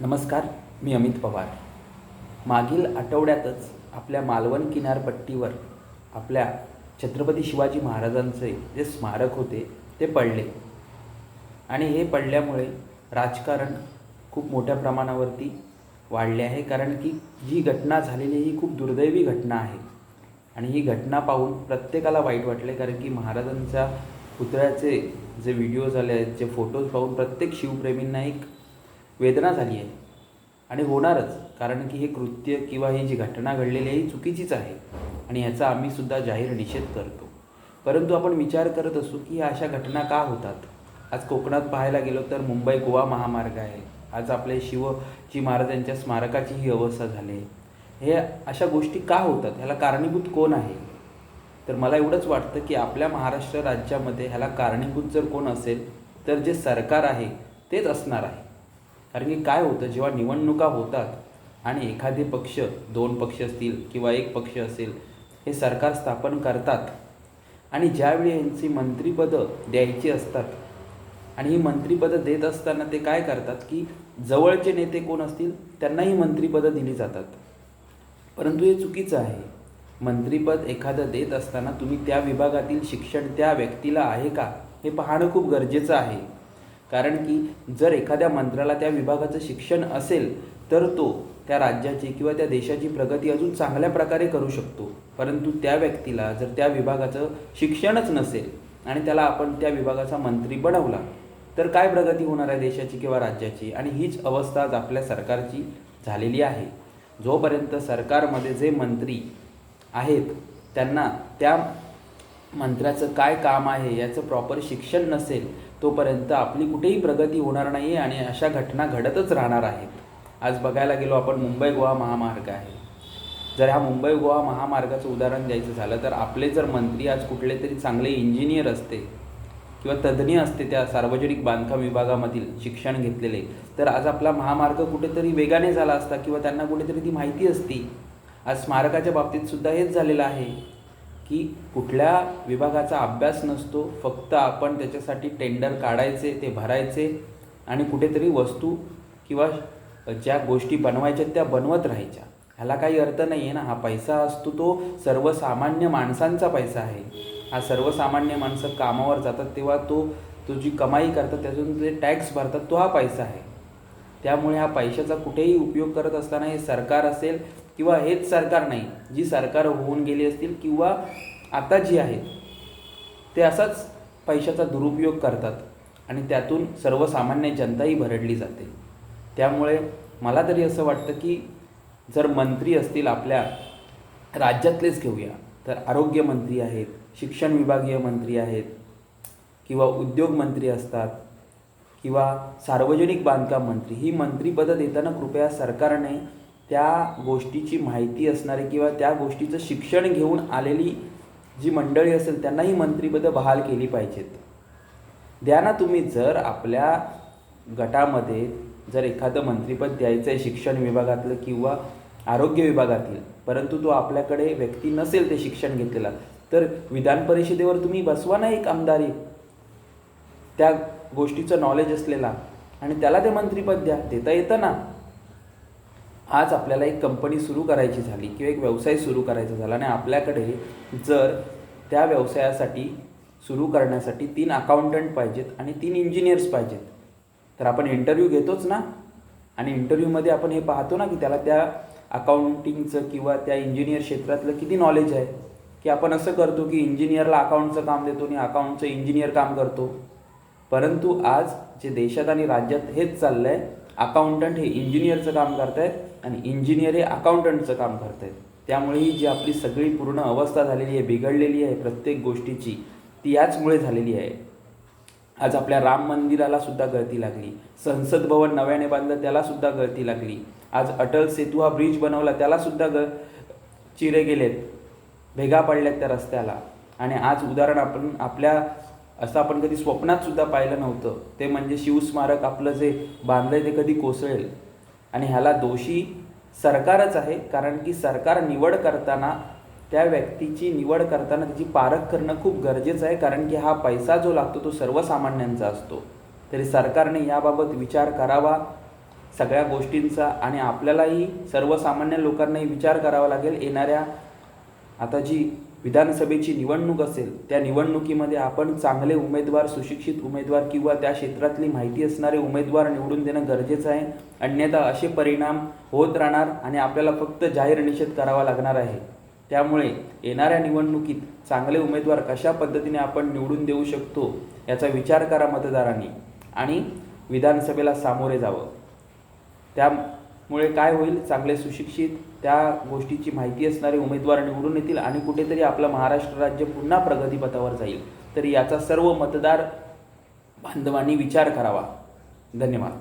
नमस्कार मी अमित पवार. मागील आठवड्यातच आपल्या मालवण किनारपट्टीवर आपल्या छत्रपती शिवाजी महाराजांचे जे स्मारक होते ते पडले. आणि हे पडल्यामुळे राजकारण खूप मोठ्या प्रमाणावरती वाढले आहे कारण की जी घटना झालेली ही खूप दुर्दैवी घटना आहे. आणि ही घटना पाहून प्रत्येकाला वाईट वाटले कारण की महाराजांच्या पुतळ्याचे जे व्हिडिओज आले आहेत जे फोटोज पाहून प्रत्येक शिवप्रेमींना एक वेदना झाली आहे. आणि होणारच कारण की हे कृत्य किंवा ही जी घटना घडलेली आहे ही चुकीचीच आहे. आणि याचा आम्ही सुद्धा जाहीर निषेध करतो. परंतु आपण विचार करत असू की ह्या अशा घटना का होतात? आज कोकणात पाहायला गेलो तर मुंबई गोवा महामार्ग आहे. आज आपले शिवजी महाराजांच्या स्मारकाची ही अवस्था झाली आहे. हे अशा गोष्टी का होतात? ह्याला कारणीभूत कोण आहे? तर मला एवढंच वाटतं की आपल्या महाराष्ट्र राज्यामध्ये ह्याला कारणीभूत जर कोण असेल तर जे सरकार आहे तेच असणार आहे. कारण की काय होतं जेव्हा निवडणुका होतात आणि एखादे पक्ष दोन पक्ष असतील किंवा एक पक्ष असेल हे सरकार स्थापन करतात आणि ज्यावेळी यांची मंत्रिपदं द्यायची असतात आणि ही मंत्रिपदं देत असताना ते काय करतात की जवळचे नेते कोण असतील त्यांनाही मंत्रिपदं दिली जातात. परंतु हे चुकीचं आहे. मंत्रिपद एखादं देत असताना तुम्ही त्या विभागातील शिक्षण त्या व्यक्तीला आहे का हे पाहणं खूप गरजेचं आहे. कारण की जर एखाद्या मंत्र्याला त्या विभागाचं शिक्षण असेल तर तो त्या राज्याची किंवा त्या देशाची प्रगती अजून चांगल्या प्रकारे करू शकतो. परंतु त्या व्यक्तीला जर त्या विभागाचं शिक्षणच नसेल आणि त्याला आपण त्या विभागाचा मंत्री बनवला तर काय प्रगती होणार आहे देशाची किंवा राज्याची? आणि हीच अवस्था आज आपल्या सरकारची झालेली आहे. जोपर्यंत सरकारमध्ये जे मंत्री आहेत त्यांना त्या मंत्र्याचं काय काम आहे याचं प्रॉपर शिक्षण नसेल तोपर्यंत आपली कुठेही प्रगती होणार नाही आणि अशा घटना घडतच राहणार आहेत. आज बघायला गेलो आपण मुंबई गोवा महामार्ग आहे. जर ह्या मुंबई गोवा महामार्गाचं उदाहरण द्यायचं झालं तर आपले जर मंत्री आज कुठले तरी चांगले इंजिनियर असते किंवा तज्ज्ञ असते त्या सार्वजनिक बांधकाम विभागामधील शिक्षण घेतलेले तर आज आपला महामार्ग कुठेतरी वेगाने झाला असता किंवा त्यांना कुठेतरी ती माहिती असती आज स्मारकाच्या बाबतीत सुद्धा हेच झालेलं आहे. की कुठल्या विभागाचा अभ्यास नसतो फक्त आपण त्याच्यासाठी टेंडर काढायचे ते भरायचे आणि कुठेतरी वस्तू किंवा ज्या गोष्टी बनवायच्या त्या बनवत राहायच्या. ह्याला काही अर्थ नाही आहे ना. हा पैसा असतो तो सर्वसामान्य माणसांचा पैसा आहे. हा सर्वसामान्य माणसं कामावर जातात तेव्हा तो तो जी कमाई करतात त्यातून जे टॅक्स भरतात तो हा पैसा आहे. त्यामुळे हा पैशाचा कुठेही उपयोग करत असताना हे सरकार असेल किंवा हेच सरकार नाही जी सरकार होऊन गेली असतील किंवा आता जी आहेत ते असाच पैशाचा दुरुपयोग करतात आणि त्यातून सर्वसामान्य जनताही भरडली जाते. त्यामुळे मला तरी असं वाटतं की जर मंत्री असतील आपल्या राज्यातलेच घेऊया तर आरोग्यमंत्री आहेत शिक्षण विभागीय मंत्री आहेत किंवा उद्योगमंत्री असतात किंवा सार्वजनिक बांधकाम मंत्री ही मंत्रीपदं देताना कृपया सरकारने त्या गोष्टीची माहिती असणारी किंवा त्या गोष्टीचं शिक्षण घेऊन आलेली जी मंडळी असेल त्यांना ही बहाल केली पाहिजेत. द्या ना तुम्ही जर आपल्या गटामध्ये जर एखादं मंत्रीपद द्यायचं आहे शिक्षण विभागातलं किंवा आरोग्य विभागातील परंतु तो आपल्याकडे व्यक्ती नसेल ते शिक्षण घेतलेला तर विधान परिषदेवर तुम्ही बसवा ना एक आमदारी. त्या गोष्टीचं नॉलेज असलेला आणि त्याला ते मंत्रीपद द्या देता येतं ना. आज आपल्याला एक कंपनी सुरू करायची झाली किंवा एक व्यवसाय सुरू करायचा झाला आणि आपल्याकडे जर त्या व्यवसायासाठी सुरू करण्यासाठी तीन अकाउंटंट पाहिजेत आणि तीन इंजिनियर्स पाहिजेत. तर आपण इंटरव्ह्यू घेतोच ना? आणि इंटरव्ह्यूमध्ये आपण हे पाहतो ना की त्याला त्या अकाउंटिंगचं किंवा त्या इंजिनियर क्षेत्रातलं किती नॉलेज आहे? की आपण असं करतो की इंजिनियरला अकाउंटचं काम देतो आणि अकाउंटचं इंजिनियर काम करतो. परंतु आज जे देशात आणि राज्यात हेच चाललं आहे अकाउंटंट हे इंजिनियरचं काम करत आहेत आणि इंजिनियर हे अकाउंटंटचं काम करतायत. त्यामुळे ही जी आपली सगळी पूर्ण अवस्था झालेली आहे बिघडलेली आहे प्रत्येक गोष्टीची ती याचमुळे झालेली आहे. आज आपल्या राम मंदिराला सुद्धा गळती लागली. संसद भवन नव्याने बांधलं त्याला सुद्धा गळती लागली. आज अटल सेतू हा ब्रिज बनवला त्याला सुद्धा ग चिरे गेलेत. भेगा पडल्यात त्या रस्त्याला. आणि आज उदाहरण आपण आपल्या असं आपण कधी स्वप्नात सुद्धा पाहिलं नव्हतं. ते म्हणजे शिवस्मारक आपलं जे बांधलंय ते कधी कोसळेल. आणि ह्याला दोषी सरकारच आहे कारण की सरकार निवड करताना त्या व्यक्तीची निवड करताना त्याची पारख करणं खूप गरजेचं आहे कारण की हा पैसा जो लागतो तो सर्वसामान्यांचा असतो. तरी सरकारने याबाबत विचार करावा सगळ्या गोष्टींचा आणि आपल्यालाही सर्वसामान्य लोकांनाही विचार करावा लागेल. येणाऱ्या आता जी विधानसभेची निवडणूक असेल त्या निवडणुकीमध्ये आपण चांगले उमेदवार सुशिक्षित उमेदवार किंवा त्या क्षेत्रातली माहिती असणारे उमेदवार निवडून देणं गरजेचं आहे. अन्यथा असे परिणाम होत राहणार आणि आपल्याला फक्त जाहीर निषेध करावा लागणार आहे. त्यामुळे येणाऱ्या निवडणुकीत चांगले उमेदवार कशा पद्धतीने आपण निवडून देऊ शकतो याचा विचार करा मतदारांनी आणि विधानसभेला सामोरे जावं. त्या मुळे काय होईल? चांगले सुशिक्षित त्या गोष्टीची माहिती असणारे उमेदवार निवडून येतील आणि कुठेतरी आपलं महाराष्ट्र राज्य पुन्हा प्रगतीपथावर जाईल. तर याचा सर्व मतदार बांधवांनी विचार करावा. धन्यवाद.